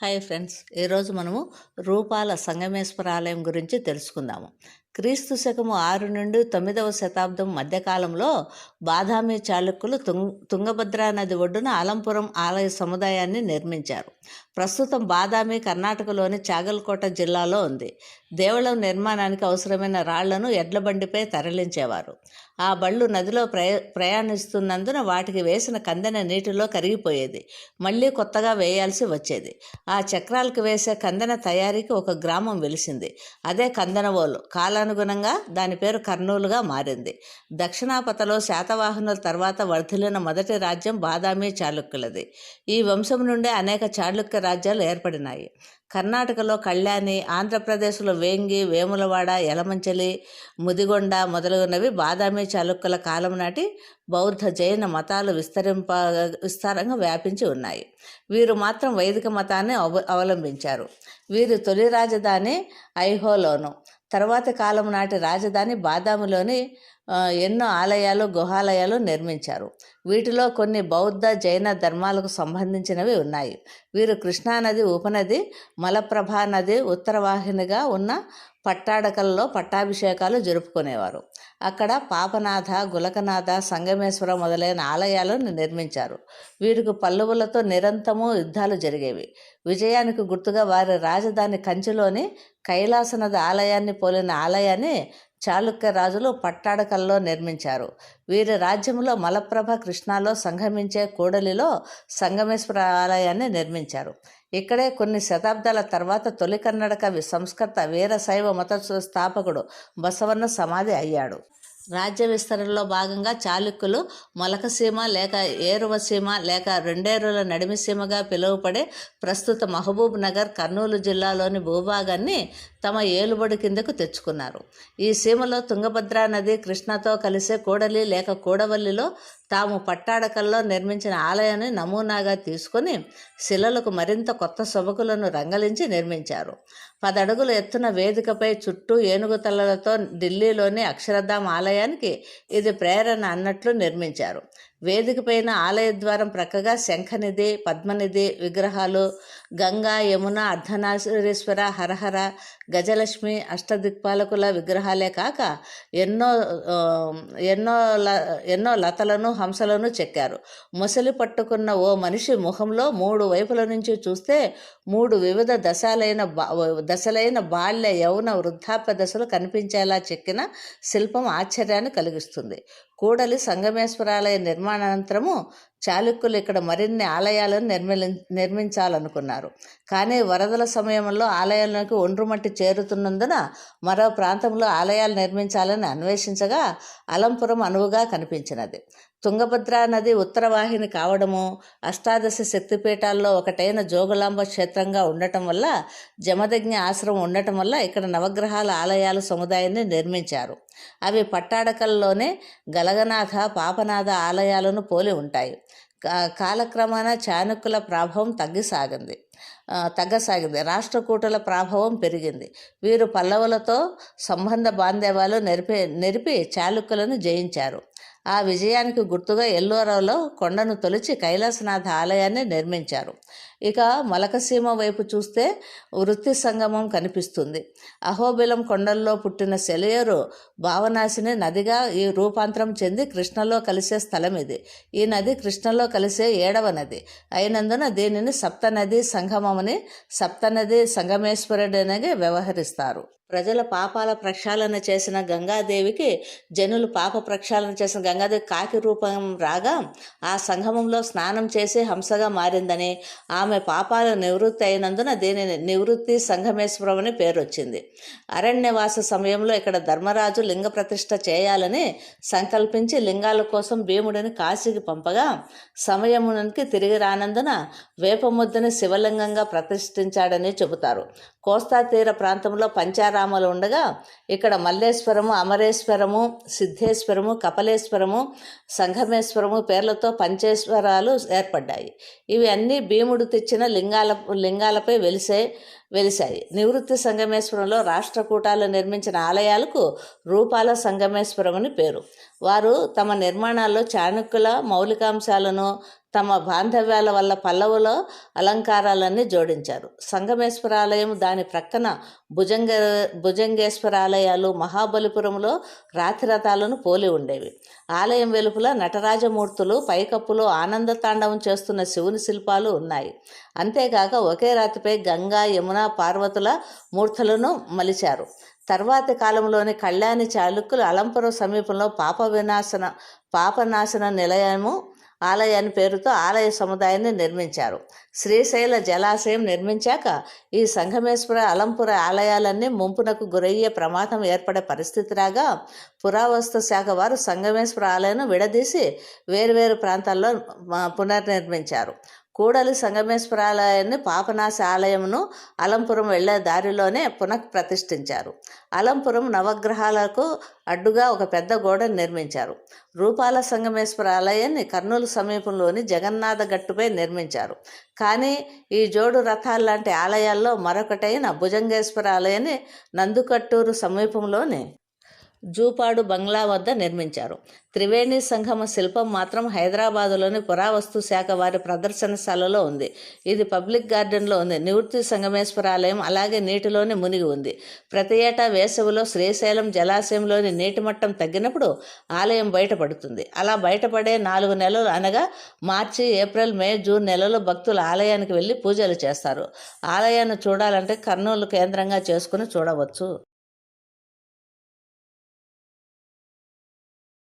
Hi friends ఈరోజు మనము రూపాల సంగమేశ్వర ఆలయం గురించి తెలుసుకుందాము. క్రీస్తు శకము ఆరు నుండి తొమ్మిదవ శతాబ్దం మధ్యకాలంలో బాదామి చాళుక్యులు తుంగ తుంగభద్రా నది ఒడ్డున అలంపురం ఆలయ సముదాయాన్ని నిర్మించారు. ప్రస్తుతం బాదామి కర్ణాటకలోని చాగల్కోట జిల్లాలో ఉంది. దేవళం నిర్మాణానికి అవసరమైన రాళ్ళను ఎడ్ల బండిపై తరలించేవారు. ఆ బళ్ళు నదిలో ప్రయ ప్రయాణిస్తున్నందున వాటికి వేసిన కందెన నీటిలో కరిగిపోయేది. మళ్ళీ కొత్తగా వేయాల్సి వచ్చేది. ఆ చక్రాలకు వేసే కందెన తయారీకి ఒక గ్రామం వెలిసింది. అదే కందనవోలు. కాలానుగుణంగా దాని పేరు కర్నూలుగా మారింది. దక్షిణాపతలో శాతవాహనుల తర్వాత వర్ధిల్లిన మొదటి రాజ్యం బాదామి చాళుక్యులది. ఈ వంశం నుండే అనేక చాళుక్య రాజ్యాలు ఏర్పడినాయి. కర్ణాటకలో కళ్యాణి ఆంధ్రప్రదేశ్లో వేంగి వేములవాడ యలమంచలి ముదిగొండ మొదలగునవి బాదామి చాళుక్యుల కాలం నాటి బౌద్ధ జైన మతాలు విస్తరింప విస్తారంగా వ్యాపించి ఉన్నాయి. వీరు మాత్రం వైదిక మతాన్ని అవ అవలంబించారు. వీరి తొలి రాజధాని ఐహోలోను. తర్వాతి కాలం నాటి రాజధాని బాదాములోని ఎన్నో ఆలయాలు గుహాలయాలు నిర్మించారు. వీటిలో కొన్ని బౌద్ధ జైన ధర్మాలకు సంబంధించినవి ఉన్నాయి. వీరు కృష్ణానది ఉపనది మలప్రభా నది ఉత్తరవాహినిగా ఉన్న పట్టాడకల్లో పట్టాభిషేకాలు జరుపుకునేవారు. అక్కడ పాపనాథ గులకనాథ సంగమేశ్వర మొదలైన ఆలయాలను నిర్మించారు. వీరికి పల్లవులతో నిరంతరము యుద్ధాలు జరిగేవి. విజయానికి గుర్తుగా వారి రాజధాని కంచిలోని కైలాసనద ఆలయాన్ని పోలిన ఆలయాన్ని చాళుక్య రాజులు పట్టాడకల్లో నిర్మించారు. వీరి రాజ్యంలో మలప్రభ కృష్ణాలో సంగమించే కూడలిలో సంగమేశ్వర ఆలయాన్ని నిర్మించారు. ఇక్కడే కొన్ని శతాబ్దాల తర్వాత తొలి కన్నడక సంస్కృత వీరశైవ మత స్థాపకుడు బసవన్న సమాధి అయ్యాడు. రాజ్య విస్తరణలో భాగంగా చాళుక్యులు మొలకసీమ లేక ఏరువసీమ లేక రెండేరుల నడిమిసీమగా పిలువపడే ప్రస్తుత మహబూబ్ నగర్ కర్నూలు జిల్లాలోని భూభాగాన్ని తమ ఏలుబడి కిందకు తెచ్చుకున్నారు. ఈ సీమలో తుంగభద్రా నది కృష్ణతో కలిసే కూడలి లేక కూడవల్లిలో తాము పట్టాడకల్లో నిర్మించిన ఆలయాన్ని నమూనాగా తీసుకొని శిలలకు మరింత కొత్త సొబకులను రంగలించి నిర్మించారు. పదడుగుల ఎత్తున వేదికపై చుట్టూ ఏనుగు తలలతో ఢిల్లీలోని అక్షరధామ్ ఆలయానికి ఇది ప్రేరణ అన్నట్లు నిర్మించారు. వేదిక పైన ఆలయ ద్వారం ప్రక్కగా శంఖనిధి పద్మనిధి విగ్రహాలు గంగా యమున అర్ధనాశ్వరేశ్వర హరహర గజలక్ష్మి అష్టదిక్పాలకుల విగ్రహాలే కాక ఎన్నో ఎన్నో ల ఎన్నో లతలను హంసలను చెక్కారు. ముసలి పట్టుకున్న ఓ మనిషి ముఖంలో మూడు వైపుల నుంచి చూస్తే మూడు వివిధ దశలైన బా దశలైన బాల్య యౌన వృద్ధాప్య దశలు కనిపించేలా చెక్కిన శిల్పం ఆశ్చర్యాన్ని కలిగిస్తుంది. కూడలి సంగమేశ్వరాలయ నిర్మాణానంతరము చాళుక్యులు ఇక్కడ మరిన్ని ఆలయాలను నిర్మి నిర్మించాలనుకున్నారు. కానీ వరదల సమయంలో ఆలయాలకు ఒండ్రుమట్టి చేరుతున్నందున మరో ప్రాంతంలో ఆలయాలు నిర్మించాలని అన్వేషించగా అలంపురం అనువుగా కనిపించినది. తుంగభద్రా నది ఉత్తరవాహిని కావడము అష్టాదశ శక్తిపీఠాల్లో ఒకటైన జోగులాంబ క్షేత్రంగా ఉండటం వల్ల జమదగ్ని ఆశ్రమం ఉండటం వల్ల ఇక్కడ నవగ్రహాల ఆలయాల సముదాయాన్ని నిర్మించారు. అవి పట్టాడకల్లోనే గలగనాథ పాపనాథ ఆలయాలను పోలి ఉంటాయి. కా- కాలక్రమాన చాణుక్యుల ప్రభావం తగ్గిసాగింది. తగ్గసాగింది. రాష్ట్రకూటుల ప్రభావం పెరిగింది. వీరు పల్లవులతో సంబంధ బాంధవ్యాలు నెరిపి నెరిపి చాళుక్యులను జయించారు. ఆ విజయానికి గుర్తుగా ఎల్లోరావులో కొండను తొలిచి కైలాసనాథ ఆలయాన్ని నిర్మించారు. ఇక మలకసీమ వైపు చూస్తే వృత్తి సంగమం కనిపిస్తుంది. అహోబిలం కొండల్లో పుట్టిన సెలయేరు భావనాశిని నదిగా ఈ రూపాంతరం చెంది కృష్ణలో కలిసే స్థలం ఇది ఈ నది కృష్ణలో కలిసే ఏడవ నది. అయినందున దీనిని సప్తనది సంగమమని సప్తనది సంగమేశ్వరుడనగా వ్యవహరిస్తారు. ప్రజల పాపాల ప్రక్షాళన చేసిన గంగాదేవికి జనులు పాప ప్రక్షాళన చేసిన గంగాదేవి కాకి రూపం రాగా ఆ సంగమంలో స్నానం చేసి హంసగా మారిందని ఆమె పాపాలు నివృత్తి అయినందున దీనిని నివృత్తి సంగమేశ్వరం అని పేరు వచ్చింది అరణ్యవాస సమయంలో ఇక్కడ ధర్మరాజు లింగ ప్రతిష్ఠ చేయాలని సంకల్పించి లింగాల కోసం భీముడిని కాశీకి పంపగా సమయమునికి తిరిగి రానందున వేపముద్దని శివలింగంగా ప్రతిష్ఠించాడని చెబుతారు. కోస్తా తీర ప్రాంతంలో పంచార పంచారామాలు ఉండగా ఇక్కడ మల్లేశ్వరము అమరేశ్వరము సిద్ధేశ్వరము కపలేశ్వరము సంఘమేశ్వరము పేర్లతో పంచేశ్వరాలు ఏర్పడ్డాయి. ఇవి అన్నీ భీముడు తెచ్చిన లింగాల లింగాలపై వెలిసే వెలిశాయి. నివృత్తి సంగమేశ్వరంలో రాష్ట్రకూటాలు నిర్మించిన ఆలయాలకు రూపాల సంగమేశ్వరం అని పేరు. వారు తమ నిర్మాణాల్లో చాణుక్యుల మౌలికాంశాలను తమ బాంధవ్యాల వల్ల పల్లవులో అలంకారాలన్నీ జోడించారు. సంగమేశ్వర ఆలయం దాని ప్రక్కన భుజంగ భుజంగేశ్వరాలయాలు మహాబలిపురంలో రాతిరథాలను పోలి ఉండేవి. ఆలయం వెలుపల నటరాజమూర్తులు పైకప్పులో ఆనంద తాండవం చేస్తున్న శివుని శిల్పాలు ఉన్నాయి. అంతేకాక ఒకే రాతిపై గంగా యమున పార్వతుల మూర్తులను మలిచారు. తర్వాతి కాలంలోని కళ్యాణి చాళుక్యులు అలంపురం సమీపంలో పాప వినాశన పాపనాశన నిలయము ఆలయాన్ని పేరుతో ఆలయ సముదాయాన్ని నిర్మించారు. శ్రీశైల జలాశయం నిర్మించాక ఈ సంగమేశ్వర అలంపుర ఆలయాలన్నీ ముంపునకు గురయ్యే ప్రమాదం ఏర్పడే పరిస్థితి రాగా పురావస్తు శాఖ వారు సంగమేశ్వర ఆలయాన్ని విడదీసి వేరువేరు ప్రాంతాల్లో పునర్నిర్మించారు. కూడలి సంగమేశ్వర ఆలయాన్ని పాపనాశ ఆలయమును అలంపురం వెళ్ళే దారిలోనే పునః ప్రతిష్ఠించారు అలంపురం నవగ్రహాలకు అడ్డుగా ఒక పెద్ద గోడను నిర్మించారు. రూపాల సంగమేశ్వర ఆలయాన్ని కర్నూలు సమీపంలోని జగన్నాథ గట్టుపై నిర్మించారు. కానీ ఈ జోడు రథాలు లాంటి ఆలయాల్లో మరొకటైన భుజంగేశ్వర ఆలయాన్ని నందుకట్టూరు సమీపంలోని జూపాడు బంగ్లా వద్ద నిర్మించారు. త్రివేణి సంగమ శిల్పం మాత్రం హైదరాబాదులోని పురావస్తు శాఖ వారి ప్రదర్శనశాలలో ఉంది. ఇది పబ్లిక్ గార్డెన్లో ఉంది. నివృత్తి సంగమేశ్వర ఆలయం అలాగే నీటిలోనే మునిగి ఉంది. ప్రతి ఏటా వేసవిలో శ్రీశైలం జలాశయంలోని నీటి మట్టం తగ్గినప్పుడు ఆలయం బయటపడుతుంది. అలా బయటపడే నాలుగు నెలలు అనగా మార్చి ఏప్రిల్ మే జూన్ నెలలో భక్తులు ఆలయానికి వెళ్ళి పూజలు చేస్తారు. ఆలయాన్ని చూడాలంటే కర్నూలు కేంద్రంగా చేసుకుని చూడవచ్చు.